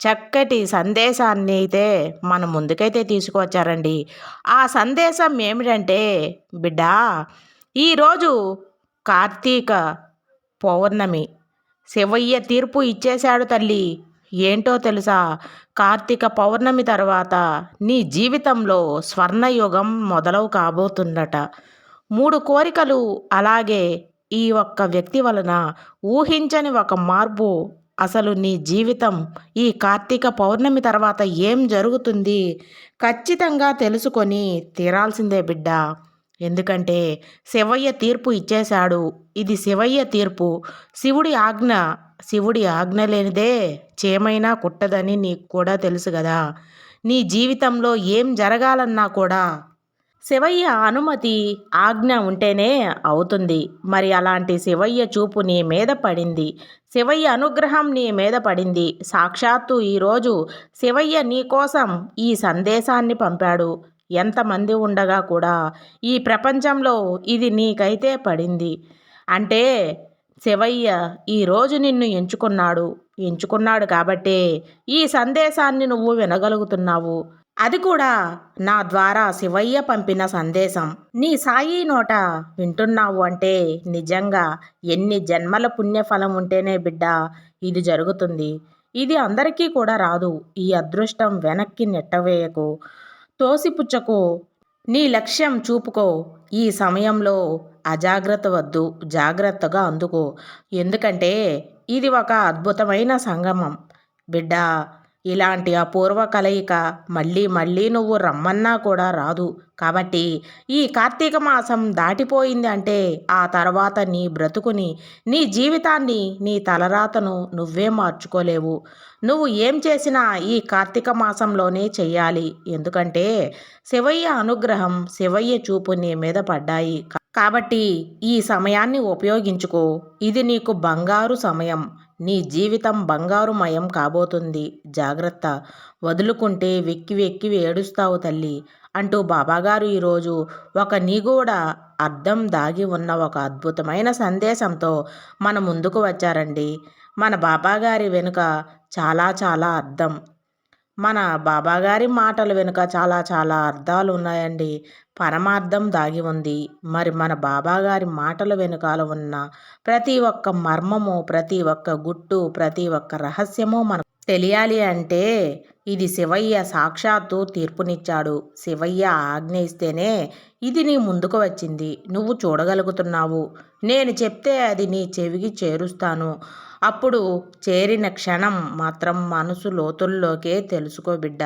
చక్కటి సందేశాన్ని అయితే మన ముందుకైతే తీసుకువచ్చారండి. ఆ సందేశం ఏమిటంటే బిడ్డ ఈరోజు కార్తీక పౌర్ణమి. శివయ్య తీర్పు ఇచ్చేశాడు తల్లి. ఏంటో తెలుసా? కార్తీక పౌర్ణమి తర్వాత నీ జీవితంలో స్వర్ణయుగం మొదలవు కాబోతుందట. మూడు కోరికలు అలాగే ఈ ఒక్క వ్యక్తి వలన ఊహించని ఒక మార్పు అసలు నీ జీవితం ఈ కార్తీక పౌర్ణమి తర్వాత ఏం జరుగుతుంది? ఖచ్చితంగా తెలుసుకొని తీరాల్సిందే బిడ్డ. ఎందుకంటే శివయ్య తీర్పు ఇచ్చేశాడు. ఇది శివయ్య తీర్పు. శివుడి ఆజ్ఞ శివుడి ఆజ్ఞ లేనిదే చేమైనా కుట్టదని నీకు కూడా తెలుసు కదా. నీ జీవితంలో ఏం జరగాలన్నా కూడా శివయ్య అనుమతి ఆజ్ఞ ఉంటేనే అవుతుంది. మరి అలాంటి శివయ్య చూపు నీ మీద పడింది. శివయ్య అనుగ్రహం నీ మీద పడింది. సాక్షాత్తు ఈరోజు శివయ్య నీ కోసం ఈ సందేశాన్ని పంపాడు. ఎంతమంది ఉండగా కూడా ఈ ప్రపంచంలో ఇది నీకైతే పడింది. అంటే శివయ్య ఈరోజు నిన్ను ఎంచుకున్నాడు. ఎంచుకున్నాడు కాబట్టే ఈ సందేశాన్ని నువ్వు వినగలుగుతున్నావు. అది కూడా నా ద్వారా శివయ్య పంపిన సందేశం. నీ సాయి నోట వింటున్నావు అంటే నిజంగా ఎన్ని జన్మల పుణ్యఫలం ఉంటేనే బిడ్డ ఇది జరుగుతుంది. ఇది అందరికీ కూడా రాదు. ఈ అదృష్టం వెనక్కి నెట్టవేయకు. తోసిపుచ్చకు. నీ లక్ష్యం చూపుకో. ఈ సమయంలో అజాగ్రత్త వద్దు. జాగ్రత్తగా అందుకో. ఎందుకంటే ఇది ఒక అద్భుతమైన సంగమం. బిడ్డ ఇలాంటి అపూర్వ కలయిక మళ్ళీ మళ్ళీ నువ్వు రమ్మన్నా కూడా రాదు. కాబట్టి ఈ కార్తీక మాసం దాటిపోయింది అంటే ఆ తర్వాత నీ బ్రతుకుని నీ జీవితాన్ని నీ తలరాతను నువ్వే మార్చుకోలేవు. నువ్వు ఏం చేసినా ఈ కార్తీక మాసంలోనే చెయ్యాలి. ఎందుకంటే శివయ్య అనుగ్రహం శివయ్య చూపు నీ మీద పడ్డాయి. కాబట్టి ఈ సమయాన్ని ఉపయోగించుకో. ఇది నీకు బంగారు సమయం. నీ జీవితం బంగారుమయం కాబోతుంది. జాగ్రత్త. వదులుకుంటే వెక్కి వెక్కి ఏడుస్తావు తల్లి అంటూ బాబాగారు ఈరోజు ఒక నీగూడ అర్థం దాగి ఉన్న ఒక అద్భుతమైన సందేశంతో మన ముందుకు వచ్చారండి. మన బాబాగారి వెనుక చాలా చాలా అర్థం మన బాబాగారి మాటల వెనుక చాలా చాలా అర్థాలు ఉన్నాయండి పరమార్థం దాగి ఉంది. మరి మన బాబాగారి మాటల వెనుకాల ఉన్న ప్రతి ఒక్క మర్మము ప్రతి ఒక్క గుట్టు ప్రతి ఒక్క రహస్యము మనకు తెలియాలి అంటే ఇది శివయ్య సాక్షాత్తు తీర్పునిచ్చాడు. శివయ్య ఆజ్ఞ ఇస్తేనే ఇది నీ ముందుకు వచ్చింది. నువ్వు చూడగలుగుతున్నావు. నేను చెప్తే అది నీ చెవికి చేరుస్తాను. అప్పుడు చేరిన క్షణం మాత్రం మనసు లోతుల్లోకే తెలుసుకో బిడ్డ.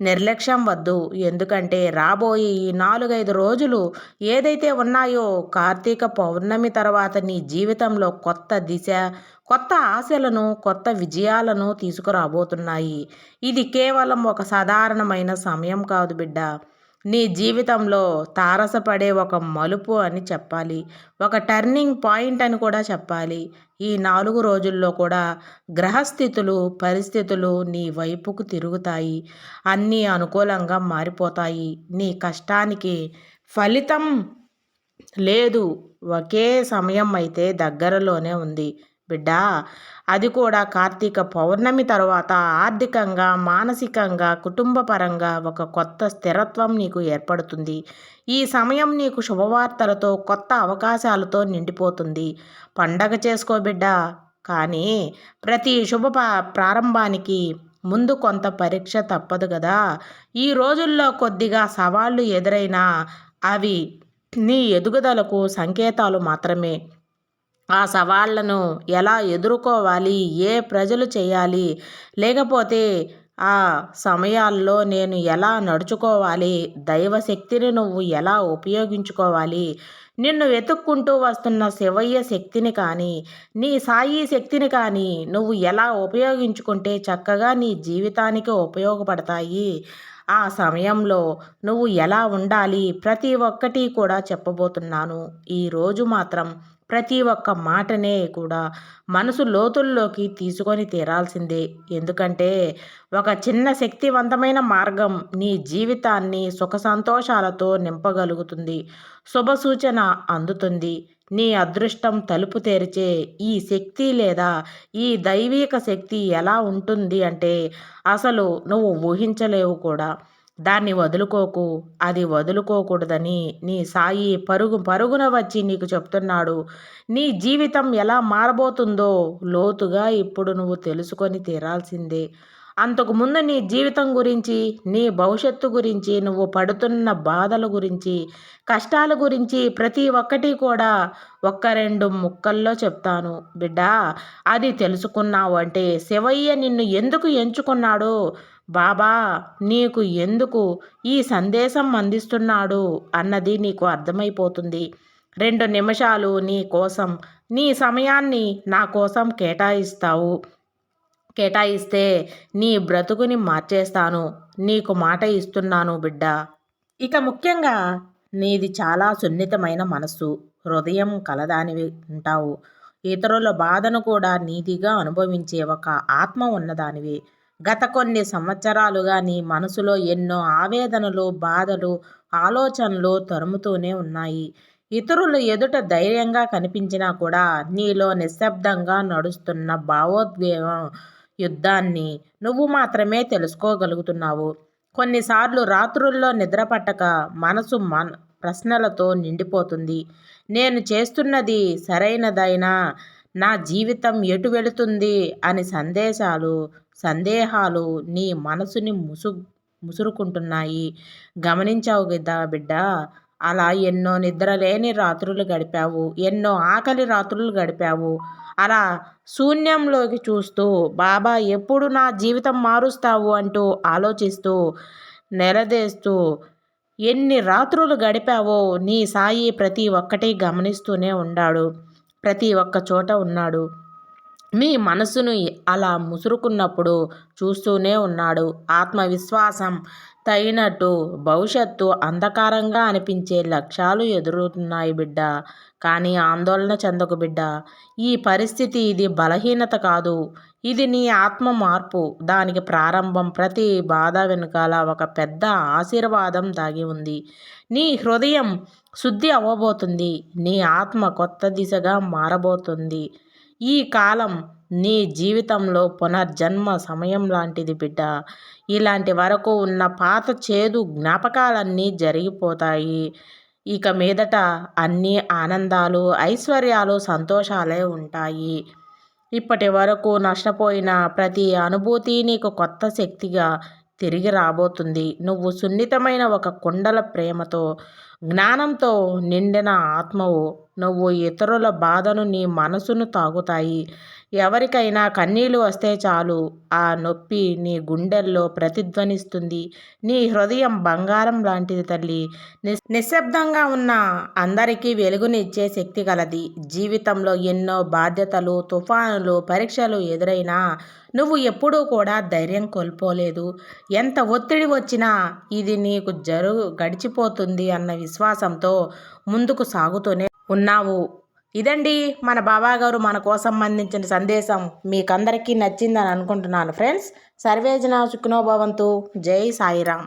నిర్లక్ష్యం వద్దు. ఎందుకంటే రాబోయే ఈ నాలుగైదు రోజులు ఏదైతే ఉన్నాయో కార్తీక పౌర్ణమి తర్వాత నీ జీవితంలో కొత్త దిశ కొత్త ఆశలను కొత్త విజయాలను తీసుకురాబోతున్నాయి. ఇది కేవలం ఒక సాధారణమైన సమయం కాదు బిడ్డ. నీ జీవితంలో తారసపడే ఒక మలుపు అని చెప్పాలి. ఒక టర్నింగ్ పాయింట్ అని కూడా చెప్పాలి. ఈ నాలుగు రోజుల్లో కూడా గ్రహస్థితులు పరిస్థితులు నీ వైపుకు తిరుగుతాయి. అన్నీ అనుకూలంగా మారిపోతాయి. నీ కష్టానికి ఫలితం లేదు. ఒకే సమయం అయితే దగ్గరలోనే ఉంది. బిడ్డా. అది కూడా కార్తీక పౌర్ణమి తర్వాత ఆర్థికంగా మానసికంగా కుటుంబపరంగా ఒక కొత్త స్థిరత్వం నీకు ఏర్పడుతుంది. ఈ సమయం నీకు శుభవార్తలతో కొత్త అవకాశాలతో నిండిపోతుంది. పండగ చేసుకో బిడ్డ. కానీ ప్రతి శుభ ప్రారంభానికి ముందు కొంత పరీక్ష తప్పదు కదా ఈ రోజుల్లో కొద్దిగా సవాళ్ళు ఎదురైనా అవి నీ ఎదుగుదలకు సంకేతాలు మాత్రమే. ఆ సవాళ్ళను ఎలా ఎదుర్కోవాలి? ఏ ప్రజలు చేయాలి? లేకపోతే ఆ సమయాల్లో నేను ఎలా నడుచుకోవాలి? దైవశక్తిని నువ్వు ఎలా ఉపయోగించుకోవాలి? నిన్ను వెతుక్కుంటూ వస్తున్న శివయ్య శక్తిని కానీ నీ సాయి శక్తిని కానీ నువ్వు ఎలా ఉపయోగించుకుంటే చక్కగా నీ జీవితానికి ఉపయోగపడతాయి? ఆ సమయంలో నువ్వు ఎలా ఉండాలి? ప్రతి ఒక్కటి కూడా చెప్పబోతున్నాను. ఈరోజు మాత్రం ప్రతి ఒక్క మాటనే కూడా మనసు లోతుల్లోకి తీసుకొని తీరాల్సిందే. ఎందుకంటే ఒక చిన్న శక్తివంతమైన మార్గం నీ జీవితాన్ని సుఖ సంతోషాలతో నింపగలుగుతుంది. శుభ సూచన అందుతుంది. నీ అదృష్టం తలుపు తెరిచే ఈ శక్తి లేదా ఈ దైవిక శక్తి ఎలా ఉంటుంది అంటే అసలు నువ్వు ఊహించలేవు కూడా. దాన్ని వదులుకోకు అది వదులుకోకూడదని నీ సాయి పరుగు పరుగున వచ్చి నీకు చెప్తున్నాడు. నీ జీవితం ఎలా మారబోతుందో లోతుగా ఇప్పుడు నువ్వు తెలుసుకొని తీరాల్సిందే. అంతకుముందు నీ జీవితం గురించి నీ భవిష్యత్తు గురించి నువ్వు పడుతున్న బాధల గురించి కష్టాల గురించి ప్రతి ఒక్కటి కూడా ఒక్క రెండు ముక్కల్లో చెప్తాను. బిడ్డా అది తెలుసుకున్నావు అంటే శివయ్య నిన్ను ఎందుకు ఎంచుకున్నాడో బాబా నీకు ఎందుకు ఈ సందేశం అందిస్తున్నాడు అన్నది నీకు అర్థమైపోతుంది. రెండు నిమిషాలు నీ కోసం నీ సమయాన్ని నా కోసం కేటాయిస్తావు. కేటాయిస్తే నీ బ్రతుకుని మార్చేస్తాను. నీకు మాట ఇస్తున్నాను బిడ్డ. ఇక ముఖ్యంగా నీది చాలా సున్నితమైన మనస్సు. హృదయం కలదానివి ఉంటావు. ఇతరుల బాధను కూడా నీతిగా అనుభవించే ఒక ఆత్మ ఉన్నదానివి. గత కొన్ని సంవత్సరాలుగా నీ మనసులో ఎన్నో ఆవేదనలు బాధలు ఆలోచనలు తరుముతూనే ఉన్నాయి. ఇతరులు ఎదుట ధైర్యంగా కనిపించినా కూడా నీలో నిశ్శబ్దంగా నడుస్తున్న భావోద్వేగం యుద్ధాన్ని నువ్వు మాత్రమే తెలుసుకోగలుగుతున్నావు. కొన్నిసార్లు రాత్రుల్లో నిద్రపట్టక మనసు మన ప్రశ్నలతో నిండిపోతుంది. నేను చేస్తున్నది సరైనదైనా నా జీవితం ఎటు వెళుతుంది అని సందేశాలు సందేహాలు నీ మనసుని ముసు ముసురుకుంటున్నాయి. గమనించావు కదా బిడ్డ అలా ఎన్నో నిద్రలేని రాత్రులు గడిపావు. ఎన్నో ఆకలి రాత్రులు గడిపావు. అలా శూన్యంలోకి చూస్తూ బాబా ఎప్పుడు నా జీవితం మారుస్తావు? అంటూ ఆలోచిస్తూ నెలదేస్తూ ఎన్ని రాత్రులు గడిపావో నీ సాయి ప్రతి ఒక్కటి గమనిస్తూనే ఉన్నాడు ప్రతి ఒక్క చోట ఉన్నాడు. మీ మనసును అలా ముసురుకున్నప్పుడు చూస్తూనే ఉన్నాడు. ఆత్మవిశ్వాసం తగినట్టు భవిష్యత్తు అంధకారంగా అనిపించే లక్ష్యాలు ఎదురుతున్నాయి బిడ్డ. కానీ ఆందోళన చెందకు బిడ్డ. ఈ పరిస్థితి ఇది బలహీనత కాదు. ఇది నీ ఆత్మ మార్పు. దానికి ప్రారంభం ప్రతి బాధ వెనుకాల ఒక పెద్ద ఆశీర్వాదం దాగి ఉంది. నీ హృదయం శుద్ధి అవ్వబోతుంది. నీ ఆత్మ కొత్త దిశగా మారబోతుంది. ఈ కాలం నీ జీవితంలో పునర్జన్మ సమయం లాంటిది బిడ్డ. ఇలాంటి వరకు ఉన్న పాత చేదు జ్ఞాపకాలన్నీ జరిగిపోతాయి. ఇక మీదట అన్ని ఆనందాలు ఐశ్వర్యాలు సంతోషాలే ఉంటాయి. ఇప్పటి వరకు నష్టపోయిన ప్రతి అనుభూతి నీకు కొత్త శక్తిగా తిరిగి రాబోతుంది. నువ్వు సున్నితమైన ఒక కుండల ప్రేమతో జ్ఞానంతో నిండిన ఆత్మవు నువ్వు ఇతరుల బాధను నీ మనసును తాగుతాయి. ఎవరికైనా కన్నీళ్ళు వస్తే చాలు. ఆ నొప్పి నీ గుండెల్లో ప్రతిధ్వనిస్తుంది. నీ హృదయం బంగారం లాంటిది తల్లి. నిశ్శబ్దంగా ఉన్న అందరికీ వెలుగునిచ్చే శక్తి కలది జీవితంలో ఎన్నో బాధ్యతలు తుఫానులు పరీక్షలు ఎదురైనా నువ్వు ఎప్పుడూ కూడా ధైర్యం కోల్పోలేదు. ఎంత ఒత్తిడి వచ్చినా ఇది నీకు జరుగు గడిచిపోతుంది అన్న విశ్వాసంతో ముందుకు సాగుతూనే ఉన్నావు. ఇదండి మన బాబాగారు మన కోసం అందించిన సందేశం. మీకందరికీ నచ్చిందని అనుకుంటున్నాను ఫ్రెండ్స్. సర్వేజన సుఖనోభవంతు. జై సాయిరామ్.